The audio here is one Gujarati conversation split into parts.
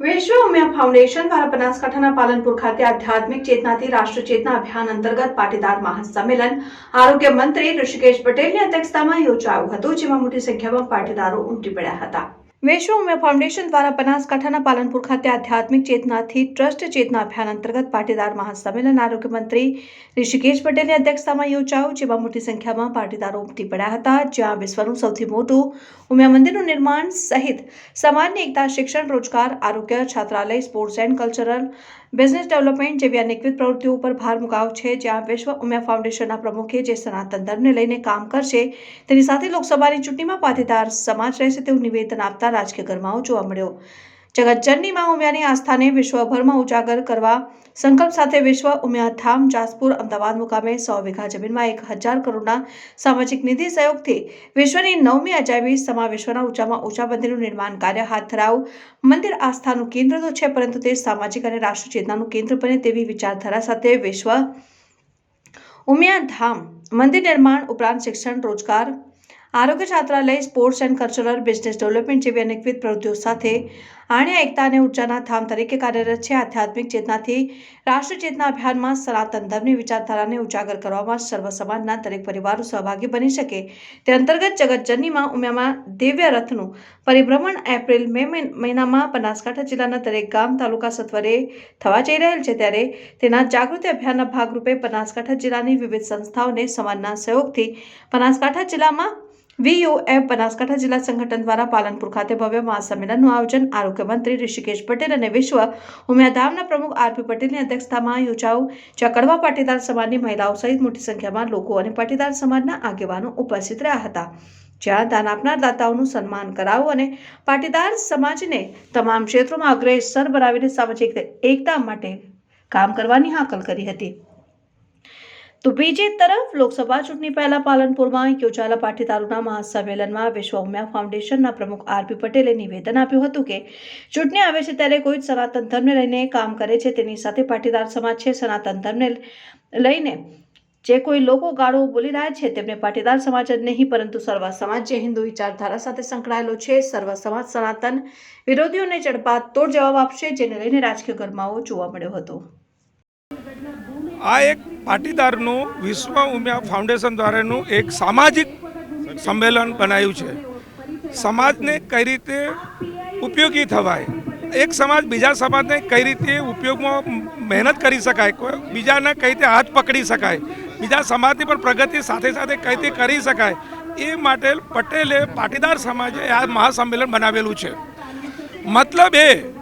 વિશ્વ ઉમિયા ફાઉન્ડેશન દ્વારા બનાસકાંઠાના પાલનપુર ખાતે આધ્યાત્મિક ચેતનાથી રાષ્ટ્ર ચેતના અભિયાન અંતર્ગત પાટીદાર મહાસંમેલન આરોગ્ય મંત્રી ઋષિકેશ પટેલની અધ્યક્ષતામાં યોજાયું હતું, જેમાં મોટી સંખ્યામાં પાટીદારો ઉમટી પડ્યા હતા. વિશ્વ ઉમિયા ફાઉન્ડેશન દ્વારા બનાસકાંઠાના પાલનપુર ખાતે આધ્યાત્મિક ચેતનાથી ટ્રસ્ટ ચેતના અભિયાન અંતર્ગત પાટીદાર મહાસંમેલન આરોગ્ય મંત્રી ઋષિકેશ પટેલની અધ્યક્ષતામાં યોજાયું, જેમાં મોટી સંખ્યામાં પાટીદારો ઉમટી પડ્યા હતા, જ્યાં વિશ્વનું સૌથી મોટું ઉમિયા મંદિરનું નિર્માણ સહિત સમાજની એકતા, શિક્ષણ, રોજગાર, આરોગ્ય, છાત્રાલય, sports and cultural business development જેવી અનેકવિધ પ્રવૃત્તિઓ ઉપર ભાર મુકાવ છે, જ્યાં વિશ્વ ઉમિયા ફાઉન્ડેશનના પ્રમુખે જે સનાતન ધર્મને લઈને કામ કરશે, તેની સાથે લોકસભાની ચૂંટણીમાં પાટીદાર સમાજ રહેશે તેવું નિવેદન આપતા રાજકીય ગરમાવો જોવા મળ્યો. જગતજનની માં ઉમિયાની આસ્થાને વિશ્વભરમાં ઉજાગર કરવા સંકલ્પ સાથે વિશ્વ ઉમિયાધામ જાસપુર અમદાવાદ મુકામે સો વીઘા જમીનમાં એક હજાર કરોડના સામાજિક નિધિ સહયોગથી વિશ્વની નવમી અજાયબી સમા વિશ્વના ઊંચામાં ઊંચા મંદિરનું નિર્માણ કાર્ય હાથ ધરાવું. મંદિર આસ્થાનું કેન્દ્ર તો છે, પરંતુ તે સામાજિક અને રાષ્ટ્ર ચેતનાનું કેન્દ્ર બને તેવી વિચારધારા સાથે વિશ્વ ઉમિયાધામ મંદિર નિર્માણ ઉપરાંત શિક્ષણ, રોજગાર આરોગ્ય છાત્રાલય sports and cultural business development જેવી અનેકવિધ પ્રવૃત્તિઓ સાથે આણ્યા એકતા અને ઉર્જાના ધામ તરીકે કાર્યરત છે. આધ્યાત્મિક ચેતનાથી રાષ્ટ્ર ચેતના અભિયાનમાં સનાતન ધર્મની વિચારધારાને ઉજાગર કરવામાં સર્વ સમાજના દરેક પરિવારો સહભાગી બની શકે. તે અંતર્ગત જગતજનનીમાં ઉમિયામાં દિવ્ય રથનું પરિભ્રમણ એપ્રિલ મે મહિનામાં બનાસકાંઠા જિલ્લાના દરેક ગામ, તાલુકા સત્વરે થવા જઈ રહેલ છે. ત્યારે તેના જાગૃતિ અભિયાનના ભાગરૂપે બનાસકાંઠા જિલ્લાની વિવિધ સંસ્થાઓને સમાજના સહયોગથી બનાસકાંઠા જિલ્લામાં વીયુએફ બનાસકાંઠા જિલ્લા સંગઠન દ્વારા પાલનપુર ખાતે ભવ્ય મહાસંમેલનનું આયોજન આરોગ્ય મંત્રી ઋષિકેશ પટેલ અને વિશ્વ ઉમિયાધામના પ્રમુખ આરપી પટેલની અધ્યક્ષતામાં યોજાયું જ્યાં પાટીદાર સમાજની મહિલાઓ સહિત મોટી સંખ્યામાં લોકો અને પાટીદાર સમાજના આગેવાનો ઉપસ્થિત રહ્યા હતા. જ્યાં દાન આપનાર દાતાઓનું સન્માન કરાવવું અને પાટીદાર સમાજને તમામ ક્ષેત્રોમાં અગ્રેસર બનાવીને સામાજિક એકતા માટે કામ કરવાની હાકલ કરી હતી. તો બીજી તરફ લોકસભા ચૂંટણી પહેલા પાલનપુરમાં યોજાયેલા પાટીદારોના મહાસંમેલનમાં વિશ્વ ઉમિયા ફાઉન્ડેશનના પ્રમુખ આરપી પટેલે નિવેદન આપ્યું હતું કે ચૂંટણી આવે છે ત્યારે કોઈ સનાતન ધર્મને લઈને કામ કરે છે, તેની સાથે પાટીદાર સમાજ છે. સનાતન ધર્મને લઈને જે કોઈ લોકો ગાળો બોલી રહ્યા છે, તેમને પાટીદાર સમાજ જ નહીં, પરંતુ સર્વ સમાજ જે હિન્દુ વિચારધારા સાથે સંકળાયેલો છે, સર્વ સમાજ સનાતન વિરોધીઓને તોડ જવાબ આપશે, જેને લઈને રાજકીય ગરમાવો જોવા મળ્યો હતો. આ એક પાટીદારનું વિશ્વ ઉમિયા ફાઉન્ડેશન દ્વારાનું એક સામાજિક સંમેલન બનાવ્યું છે. સમાજને કઈ રીતે ઉપયોગી થવાય? એક સમાજ બીજા સમાજને કઈ રીતે ઉપયોગમાં મહેનત કરી શકાય? બીજાને કઈ રીતે હાથ પકડી શકાય? બીજા સમાજની પણ પ્રગતિ સાથે સાથે કઈ રીતે કરી શકાય? એ માટે પટેલે પાટીદાર સમાજે આ મહાસંમેલન બનાવેલું છે. મતલબ એ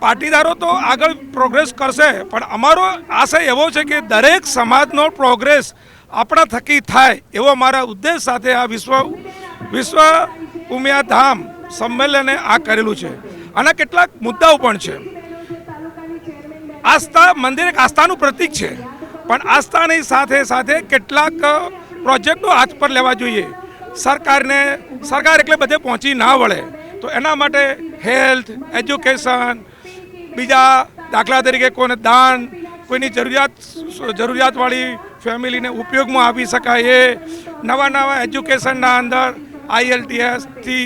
પાટીદારો તો આગળ પ્રોગ્રેસ કરશે, પણ અમારો આશય એવો છે કે દરેક સમાજનો પ્રોગ્રેસ આપણા થકી થાય એવો મારા ઉદ્દેશ સાથે આ વિશ્વ વિશ્વ ઉમિયા ધામ સંમેલને આ કરેલું છે. આના કેટલાક મુદ્દાઓ પણ છે. આસ્થા, મંદિર એક આસ્થાનું પ્રતીક છે, પણ આસ્થાની સાથે સાથે કેટલાક પ્રોજેક્ટો હાથ પર લેવા જોઈએ. સરકારને, સરકાર એટલે બધે પહોંચી ના વળે. તો એના માટે હેલ્થ એજ્યુકેશન બીજા દાખલા તરીકે કોઈને દાન, કોઈની જરૂરિયાત, જરૂરિયાતવાળી ફેમિલીને ઉપયોગમાં આપી શકાય એ નવા નવા એજ્યુકેશનના અંદર આઈએલટીએસથી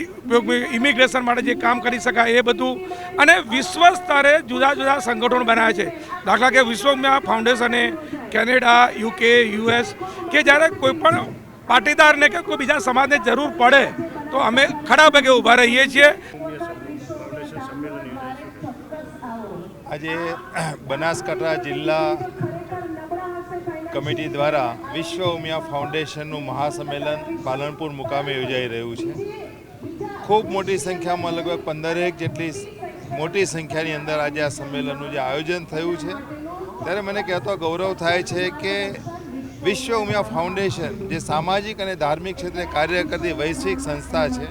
ઇમિગ્રેશન માટે જે કામ કરી શકાય એ બધું અને વિશ્વ સ્તરે જુદા જુદા સંગઠનો બનાવ્યા છે. દાખલા કે વિશ્વમાં ફાઉન્ડેશને કેનેડા, યુકે, યુએસ કે જ્યારે કોઈ પણ પાટીદારને કે કોઈ બીજા સમાજને જરૂર પડે તો અમે ખડા ભાગે ઊભા રહીએ છીએ. આજે બનાસકાંઠા જિલ્લા કમિટી દ્વારા વિશ્વ ઉમિયા ફાઉન્ડેશનનું મહાસંમેલન પાલનપુર મુકામે યોજાઈ રહ્યું છે. ખૂબ મોટી સંખ્યામાં લગભગ પંદરેક જેટલી મોટી સંખ્યાની અંદર આજે આ સંમેલનનું જે આયોજન થયું છે. ત્યારે મને કહેતો ગૌરવ થાય છે કે વિશ્વ ઉમિયા ફાઉન્ડેશન, જે સામાજિક અને ધાર્મિક ક્ષેત્રે કાર્ય કરતી વૈશ્વિક સંસ્થા છે,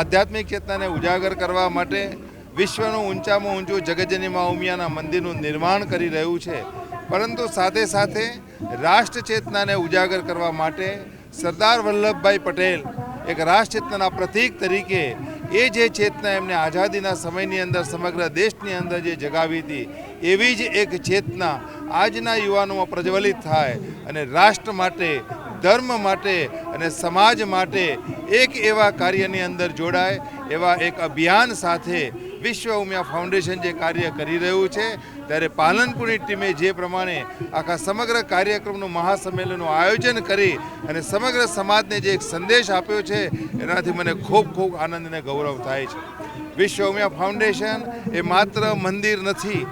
આધ્યાત્મિક ચેતનાને ઉજાગર કરવા માટે વિશ્વનું ઊંચામાં ઊંચું જગજનીમાં ઉમિયાના મંદિરનું નિર્માણ કરી રહ્યું છે. પરંતુ સાથે સાથે રાષ્ટ્ર ચેતનાને ઉજાગર કરવા માટે સરદાર વલ્લભભાઈ પટેલ એક રાષ્ટ્ર ચેતનાના પ્રતીક તરીકે એ જે ચેતના એમને આઝાદીના સમયની અંદર સમગ્ર દેશની અંદર જે જગાવી હતી, એવી જ એક ચેતના આજના યુવાનોમાં પ્રજ્વલિત થાય અને રાષ્ટ્ર માટે, ધર્મ માટે અને સમાજ માટે એક એવા કાર્યની અંદર જોડાય, એવા એક અભિયાન સાથે વિશ્વ ઉમિયા ફાઉન્ડેશન જે કાર્ય કરી રહ્યું છે, ત્યારે પાલનપુરની ટીમે જે પ્રમાણે આખા સમગ્ર કાર્યક્રમનું મહાસંમેલનનું આયોજન કરી અને સમગ્ર સમાજને જે એક સંદેશ આપ્યો છે, એનાથી મને ખૂબ ખૂબ આનંદ અને ગૌરવ થાય છે. વિશ્વ ઉમિયા ફાઉન્ડેશન એ માત્ર મંદિર નથી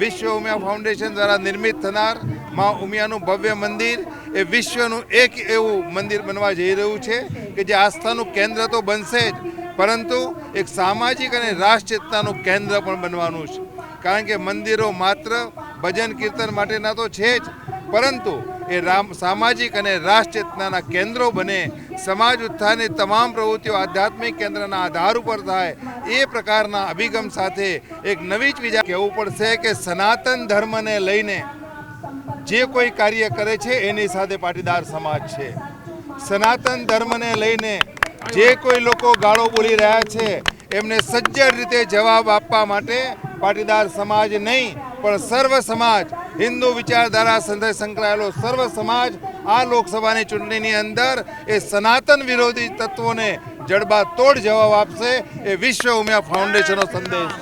વિશ્વ ઉમિયા ફાઉન્ડેશન દ્વારા નિર્મિત થનાર મા ઉમિયાનું ભવ્ય મંદિર એ વિશ્વનું એક એવું મંદિર બનવા જઈ રહ્યું છે કે જે આસ્થાનું કેન્દ્ર તો બનશે જ પરંતુ એક સામાજિક અને રાષ્ટ્રચેતનાનું કેન્દ્ર પણ બનવાનું છે. કારણ કે મંદિરો માત્ર ભજન કીર્તન માટેના તો છે જ, પરંતુ એ રામ, સામાજિક અને રાષ્ટ્રચેતનાના કેન્દ્રો બને, સમાજ ઉત્થાનની તમામ પ્રવૃત્તિઓ આધ્યાત્મિક કેન્દ્રના આધાર ઉપર થાય, એ પ્રકારના અભિગમ સાથે એક નવી જ વિચાર કહેવું પડશે કે સનાતન ધર્મને લઈને જે કોઈ કાર્ય કરે છે, એની સાથે પાટીદાર સમાજ છે. સનાતન ધર્મને લઈને જે કોઈ લોકો ગાળો બોલી રહ્યા છે, એમને સજ્જડ રીતે જવાબ આપવા માટે પાટીદાર સમાજ નહીં, પણ સર્વ સમાજ, હિન્દુ વિચારધારા સાથે સંકળાયેલો સર્વ સમાજ આ લોકસભાની ચૂંટણીની અંદર એ સનાતન વિરોધી તત્વોને જડબા તોડ જવાબ આપશે એ વિશ્વ ઉમિયા ફાઉન્ડેશનનો સંદેશ.